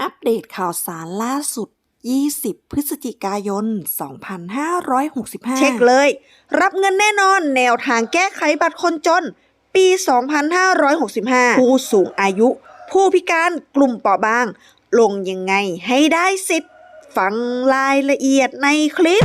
อัปเดตข่าวสารล่าสุด 20 พฤศจิกายน 2565 เช็คเลย รับเงินแน่นอนแนวทางแก้ไขบัตรคนจน ปี 2565 ผู้สูงอายุ ผู้พิการกลุ่มเปราะบาง ลงยังไงให้ได้สิทธิ์ ฟังรายละเอียดในคลิป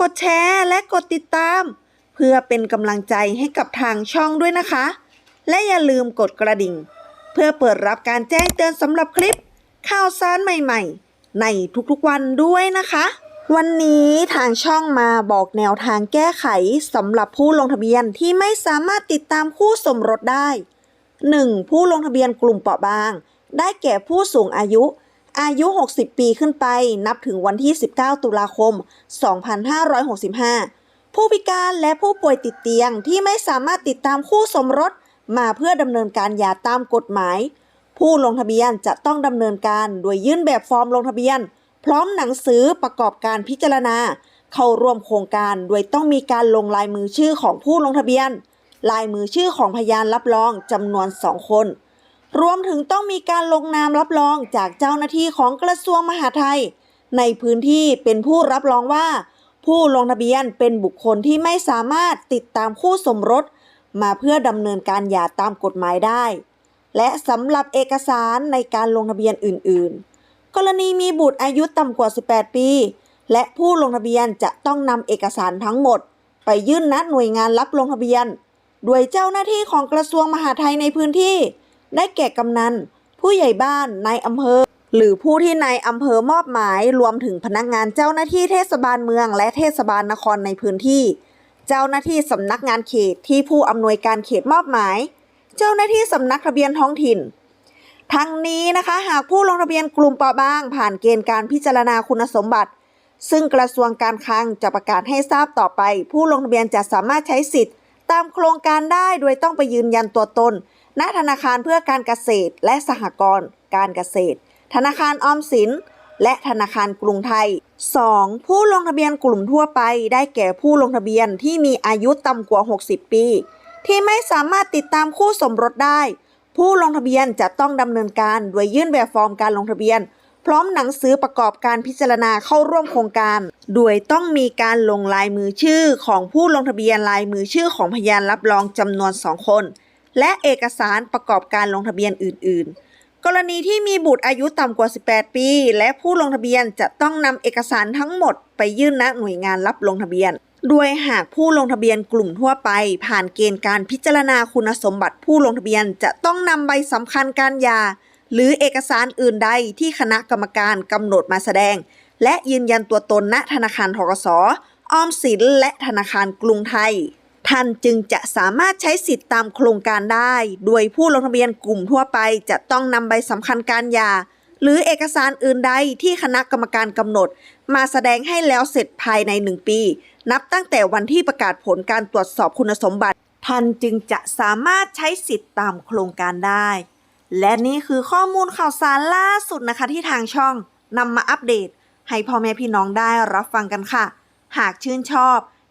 กดแชร์และกดติดตาม เพื่อเป็นกำลังใจให้กับทางช่องด้วยนะคะ และอย่าลืมกดกระดิ่ง เพื่อเปิดรับการแจ้งเตือนสำหรับคลิป ข่าวสารใหม่ๆ ในทุกๆวันด้วยนะคะ วันนี้ทางช่องมาบอกแนวทางแก้ไขสำหรับผู้ลงทะเบียนที่ไม่สามารถติดตามคู่สมรสได้ 1. ผู้ลงทะเบียนกลุ่มเปราะบาง ได้แก่ผู้สูงอายุ อายุ 60 ปีขึ้นไป นับถึงวันที่ 19 ตุลาคม 2565 ผู้พิการและผู้ป่วยติดเตียงที่ไม่สามารถติดตามคู่สมรส มาเพื่อดำเนินการหย่าตามกฎหมาย ผู้ลงทะเบียนจะต้องดำเนินการโดยยื่นแบบฟอร์มลงทะเบียน พร้อมหนังสือประกอบการพิจารณา เข้าร่วมโครงการโดยต้องมีการลงลายมือชื่อของผู้ลงทะเบียน ลายมือชื่อของพยานรับรองจำนวน 2 คน รวมถึงต้องมีการลงนามรับรองจากเจ้าหน้าที่ของกระทรวงมหาดไทย ในพื้นที่เป็นผู้รับรองว่า ผู้ลงทะเบียนเป็นบุคคลที่ไม่สามารถติดตามคู่สมรส มาเพื่อดำเนินการหย่าตามกฎหมายได้ และสำหรับเอกสารในการลงทะเบียนอื่น ๆ กรณีมีบุตรอายุต่ำกว่า 18 ปี และผู้ลงทะเบียนจะต้องนำเอกสารทั้งหมด ไปยื่นณหน่วยงานรับลงทะเบียน โดยเจ้าหน้าที่ของกระทรวงมหาดไทยในพื้นที่ ได้แก่กำนัน ผู้ใหญ่บ้านนายอำเภอ หรือผู้ที่นายอำเภอมอบหมายรวมถึงพนักงานเจ้าหน้าที่เทศบาลเมือง และเทศบาลนครในพื้นที่ เจ้าหน้าที่สำนักงานเขตที่ผู้อำนวยการเขตมอบหมาย เจ้าหน้าที่สำนักทะเบียนท้องถิ่นทั้งนี้นะคะหากผู้ลงทะเบียนกลุ่มเปราะบาง ผ่านเกณฑ์การพิจารณาคุณสมบัติ ซึ่งกระทรวงการคลังจะประกาศให้ทราบต่อไป ผู้ลงทะเบียนจะสามารถใช้สิทธิ์ ตามโครงการได้โดยต้องไปยืนยันตัวตน ณธนาคารเพื่อการเกษตรและสหกรณ์การเกษตร ธนาคารออมสิน และธนาคารกรุงไทย 2. ผู้ลงทะเบียนกลุ่มทั่วไป ได้แก่ผู้ลงทะเบียนที่มีอายุต่ำกว่า 60 ปี ที่ไม่สามารถติดตามคู่สมรสได้ ผู้ลงทะเบียนจะต้องดำเนินการโดยยื่นแบบฟอร์มการลงทะเบียน พร้อมหนังสือประกอบการพิจารณาเข้าร่วมโครงการ โดยต้องมีการลงลายมือชื่อของผู้ลงทะเบียนลายมือชื่อของพยานรับรองจำนวน 2 คน และเอกสารประกอบการลงทะเบียนอื่น ๆ กรณีที่มีบุตรอายุต่ำกว่า 18 ปี และผู้ลงทะเบียนจะต้องนำเอกสารทั้งหมดไปยื่นณหน่วยงานรับลงทะเบียน โดยหากผู้ลงทะเบียนกลุ่มทั่วไป ผ่านเกณฑ์การพิจารณาคุณสมบัติผู้ลงทะเบียนจะต้องนำใบสำคัญการยาหรือเอกสารอื่นใดที่คณะกรรมการกำหนดมาแสดง และยืนยันตัวตนณธนาคารทกสออมสินและธนาคารกรุงไทย ท่านจึงจะสามารถใช้สิทธิ์ตามโครงการได้ โดยผู้ลงทะเบียนกลุ่มทั่วไปจะต้องนำใบสำคัญการยา หรือเอกสารอื่นใดที่คณะกรรมการกำหนด มาแสดงให้แล้วเสร็จภายใน 1 ปี นับตั้งแต่วันที่ประกาศผลการตรวจสอบคุณสมบัติ ท่านจึงจะสามารถใช้สิทธิ์ตามโครงการได้ และนี่คือข้อมูลข่าวสารล่าสุดนะคะที่ทางช่องนำมาอัปเดต ให้พ่อแม่พี่น้องได้รับฟังกันค่ะ หากชื่นชอบ